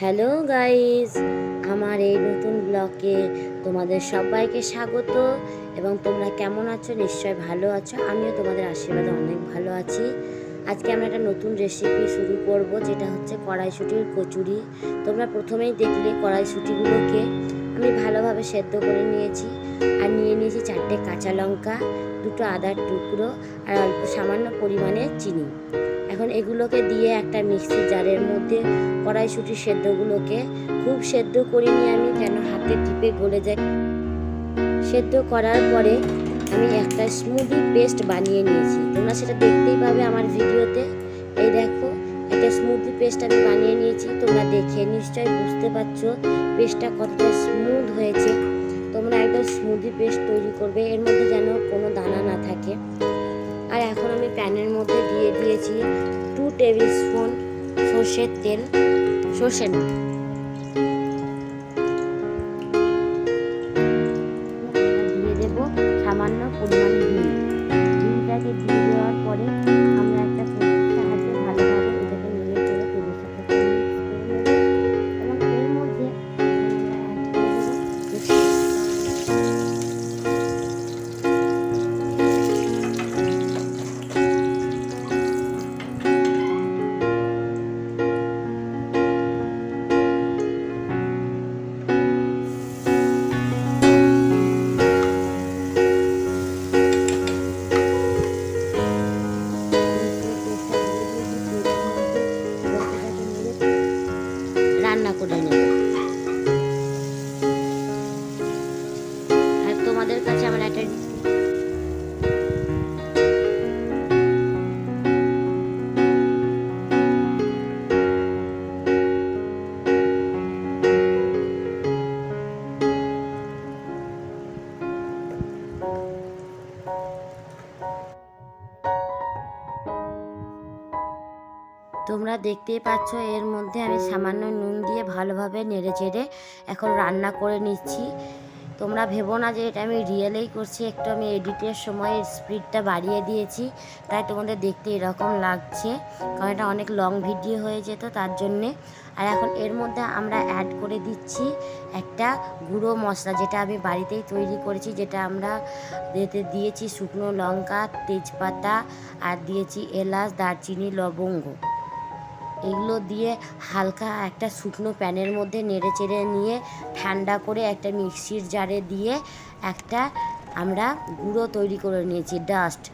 Hello guys আমার এই নতুন ব্লগে তোমাদের সবাইকে স্বাগত এবং তোমরা কেমন আছো? নিশ্চয় ভালো আছো। আমিও তোমাদের আশীর্বাদে অনেক ভালো আছি। আজকে আমরা একটা নতুন রেসিপি শুরু করব, যেটা হচ্ছে কড়াইশুটির কচুরি। তোমরা প্রথমেই দেখলে কড়াইশুটিগুলোকে আমি ভালোভাবে সেদ্ধ করে নিয়েছি। আর নিয়ে নিয়েছি চারটে কাঁচা লঙ্কা, দুটো আদার টুকরো আর অল্প সামান্য পরিমাণে চিনি। এখন এগুলোকে দিয়ে একটা মিক্সি জারের মধ্যে কড়াইশুটির সেদ্ধগুলোকে খুব সেদ্ধ করিনি আমি যেন হাতে টিপে গলে যায়। সেদ্ধ করার পরে আমি একটা স্মুদি পেস্ট বানিয়ে নিয়েছি। তোমরা সেটা দেখতেই পাবে আমার ভিডিওতে। এই দেখো একটা স্মুদি পেস্ট আমি বানিয়ে নিয়েছি, তোমরা দেখে নিশ্চয়ই বুঝতে পারছ পেস্টটা কতটা স্মুথ হয়েছে। তোমরা একটা স্মুদি পেস্ট তৈরি করবে, এর মধ্যে যেন কোনো দানা না থাকে। আর এখন আমি প্যানের মধ্যে দিয়ে দিয়েছি টু টেবিল স্পুন সর্ষের তেল। সর্ষে না। দিয়ে দেবো সামান্য পরিমাণ তোমরা দেখতেই পাচ্ছ, এর মধ্যে আমি সামান্য নুন দিয়ে ভালোভাবে নেড়ে চেড়ে এখন রান্না করে নিচ্ছি। তোমরা ভেবো না যে এটা আমি রিয়েলেই করছি, একটু আমি এডিটের সময় স্পিডটা বাড়িয়ে দিয়েছি, তাই তোমাদের দেখতে এরকম লাগছে, কারণ এটা অনেক লং ভিডিও হয়ে যেত তার জন্যে। আর এখন এর মধ্যে আমরা অ্যাড করে দিচ্ছি একটা গুঁড়ো মশলা, যেটা আমি বাড়িতেই তৈরি করেছি, যেটা আমরা এতে দিয়েছি শুকনো লঙ্কা, তেজপাতা, আর দিয়েছি এলাচ, দারচিনি, লবঙ্গ। এগুলো দিয়ে হালকা একটা শুকনো প্যানের মধ্যে নেড়ে চেড়ে নিয়ে ঠান্ডা করে একটা মিক্সির জারে দিয়ে একটা আমরা গুঁড়ো তৈরি করে নিয়েছি ডাস্ট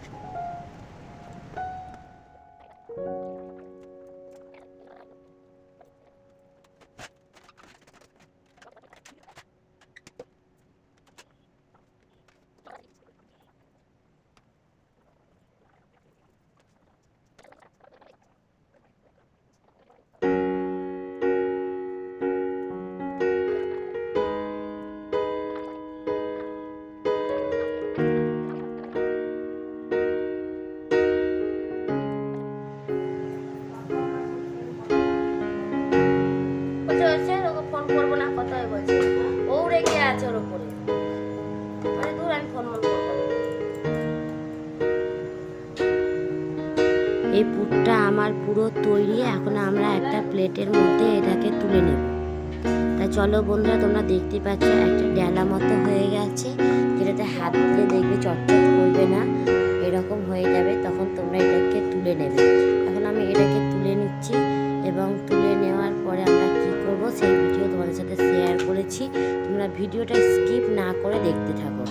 এই পুরটা আমার পুরো তৈরি, এখন আমরা একটা প্লেটের মধ্যে এটাকে তুলে নেব। তা চলো বন্ধুরা, তোমরা দেখতে পাচ্ছ, একটা ডেলা মতো হয়ে গেছে, যেটাতে হাত দিয়ে দেখবে চটচট করবে না, এরকম হয়ে যাবে, তখন তোমরা এটাকে তুলে নেবে। এখন আমি এটাকে ভিডিওটা স্কিপ না করে দেখতে থাকো।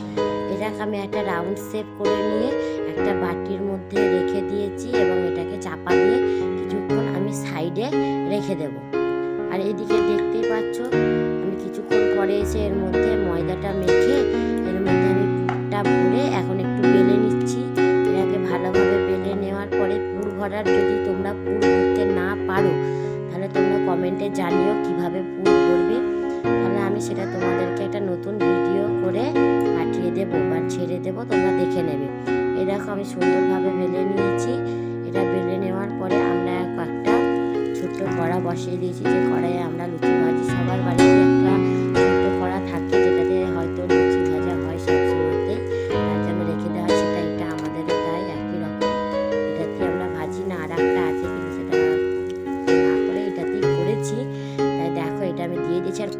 এটাকে আমি একটা রাউন্ড শেপ করে নিয়ে একটা বাটির মধ্যে রেখে দিয়েছি এবং এটাকে চাপা দিয়ে কিছুক্ষণ আমি সাইডে রেখে দেব। আর এদিকে দেখতেই পাচ্ছ, আমি কিছুক্ষণ পরে এসে এর মধ্যে ময়দাটা মেখে এর মধ্যে আমি পুরটা ভরে এখন একটু বেলে নিচ্ছি। এটাকে ভালোভাবে বেলে নেওয়ার পরে পুর ভরার যদি তোমরা পুর ভরতে না পারো, তাহলে তোমরা কমেন্টে জানিও কীভাবে পুর ভরবে। তাহলে আমি সেটা তোমাদেরকে একটা নতুন ভিডিও করে পাঠিয়ে দেবো বা ছেড়ে দেবো, তোমরা দেখে নেবে। এরকম আমি সুন্দরভাবে বেলে নিয়েছি।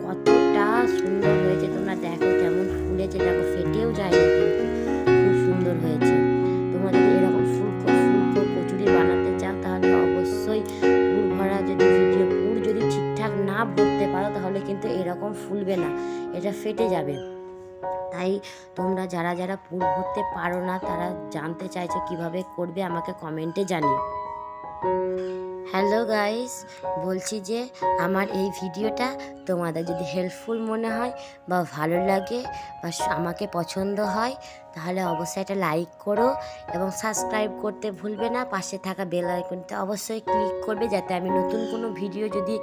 কতটা সুন্দর হয়েছে। তোমরা দেখো কেমন ফুলেছে দেখো, ফেটেও যায়নি খুব সুন্দর হয়েছে। তোমরা যদি এরকম ফুলকো ফুলকো কচুরি বানাতে চাও, তাহলে অবশ্যই পুর ভরা যদি ভিডিও পুর যদি ঠিকঠাক না ভরতে পারো, তাহলে কিন্তু এরকম ফুলবে না। এটা ফেটে যাবে। তাই তোমরা যারা যারা পুর ভরতে পারো না, তারা জানতে চাইছো কীভাবে করবে, আমাকে কমেন্টে জানিও। হ্যালো গাইস বলছি যে, আমার এই ভিডিওটা তোমাদের যদি হেল্পফুল মনে হয় বা ভালো লাগে বা আমাকে পছন্দ হয়, তাহলে অবশ্যই একটা লাইক করো এবং সাবস্ক্রাইব করতে ভুলবে না। পাশে থাকা বেল আইকনটা অবশ্যই ক্লিক করবে যাতে আমি নতুন কোনো ভিডিও যদি